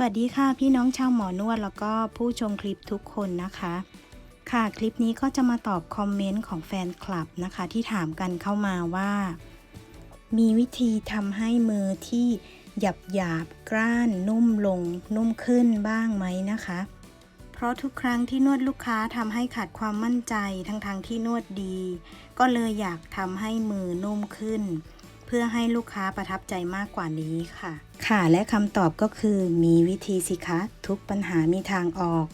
สวัสดีค่ะพี่น้องชาวหมอนวดแล้วก็ผู้ชมคลิปทุกคนนะคะ ค่ะคลิปนี้ก็จะมาตอบคอมเมนต์ของแฟนคลับนะคะ ที่ถามกันเข้ามาว่า มีวิธีทำให้มือที่หยับหยาบกร้านนุ่มลง นุ่มขึ้นบ้างไหมนะคะ เพราะทุกครั้งที่นวดลูกค้าทำให้ขาดความมั่นใจทั้งทางที่นวดดี ก็เลยอยากทำให้มือนุ่มขึ้น เพื่อให้ลูกค้าประทับใจมากกว่านี้ค่ะ ค่ะและคำตอบก็คือ มีวิธีสิคะทุกปัญหามีทางออก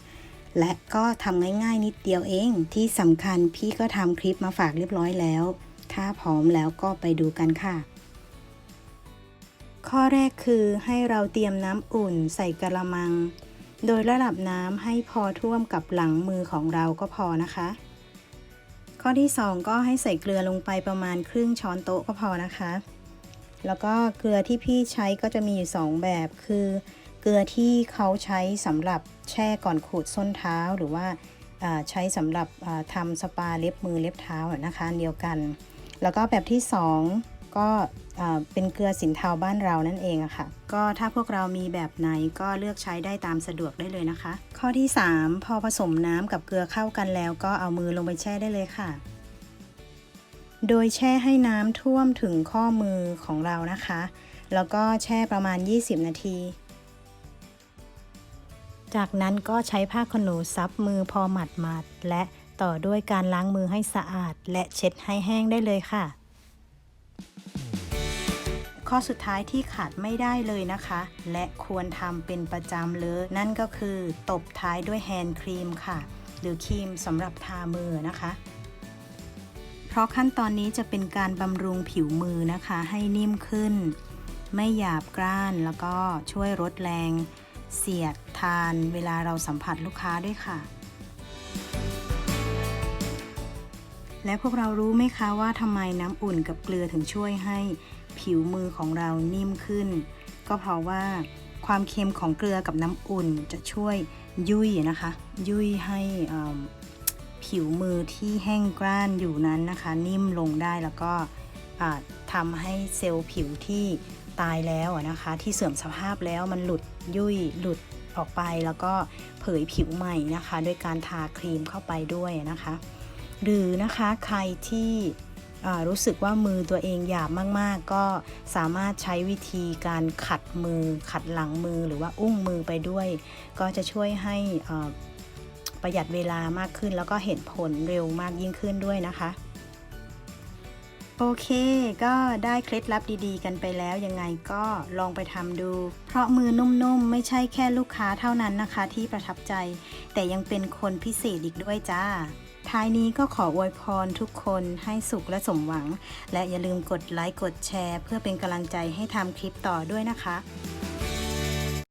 และก็ทำง่ายๆนิดเดียวเอง ที่สำคัญพี่ก็ทำคลิปมาฝากเรียบร้อยแล้ว ถ้าพร้อมแล้วก็ไปดูกันค่ะ ข้อแรกคือให้เราเตรียมน้ำอุ่นใส่กระมัง โดยระดับน้ำให้พอท่วมกับหลังมือของเราก็พอนะคะ ข้อที่ 2 ก็ให้ใส่เกลือลงไปประมาณครึ่งช้อนโต๊ะก็พอนะคะ แล้วก็เกลือที่พี่ใช้ก็จะมีอยู่ 2 แบบ คือเกลือที่เขาใช้สำหรับแช่ก่อนขูดส้นเท้าหรือว่าใช้สำหรับอ่าทำสปาเล็บมือเล็บเท้านะคะเดียวกัน แล้วก็แบบที่ 2 ก็เป็นเกลือสินเทาบ้านเรานั่นเองอะค่ะ ก็ถ้าพวกเรามีแบบไหนก็เลือกใช้ได้ตามสะดวกได้เลยนะคะ ข้อที่ 3 พอผสมน้ำกับเกลือเข้ากันแล้ว ก็เอามือลงไปแช่ได้เลยค่ะ โดยแช่ให้น้ำท่วมถึงข้อมือของเรานะคะ แล้วก็แช่ประมาณ 20 นาที จากนั้นก็ใช้ผ้าขนหนูซับมือพอหมัดหมัดและต่อด้วยการล้างมือให้สะอาด และเช็ดให้แห้งได้เลยค่ะ ข้อสุดท้ายที่ขาดไม่ได้เลยนะคะ และควรทำเป็นประจำเลย นั่นก็คือตบท้ายด้วยแฮนด์ครีมค่ะ หรือครีมสำหรับทามือนะคะเพราะขั้นตอนนี้จะเป็นการบำรุงผิวมือนะคะ ให้นิ่มขึ้น ไม่หยาบกร้านแล้วก็ช่วยลดแรง เสียดทานเวลาเราสัมผัสลูกค้าด้วยค่ะ และพวกเรารู้ไหมคะว่าทำไมน้ำอุ่นกับเกลือถึงช่วยให้ผิวมือของเรานิ่มขึ้น ก็เพราะว่าความเค็มของเกลือกับน้ำอุ่นจะช่วยยุ่ยนะคะ ยุ่ยให้ผิวมือที่แห้งกร้านอยู่นั้นนะคะ นิ่มลงได้แล้วก็ทำให้เซลล์ผิวที่ตายแล้วนะคะ ที่เสื่อมสภาพแล้วมันหลุดยุ่ยหลุดออกไปแล้วก็เผยผิวใหม่นะคะ ด้วยการทาครีมเข้าไปด้วยนะคะ หรือนะคะใครที่รู้สึกว่ามือตัวเองหยาบมาก ๆ ก็สามารถใช้วิธีการขัดมือขัดหลังมือหรือว่าอุ้งมือไปด้วย ก็จะช่วยให้ประหยัดเวลามากขึ้น แล้วก็เห็นผลเร็วมากยิ่งขึ้นด้วยนะคะ โอเค ก็ได้เคล็ดลับดีๆ กันไปแล้วยังไงก็ลองไปทำดู เพราะมือนุ่มๆ ไม่ใช่แค่ลูกค้าเท่านั้นนะคะที่ประทับใจ แต่ยังเป็นคนพิเศษอีกด้วยจ้า ท้ายนี้ก็ขออวยพรทุกคนให้สุขและสมหวัง และอย่าลืมกดไลค์กดแชร์ เพื่อเป็นกำลังใจให้ทำคลิปต่อด้วยนะคะ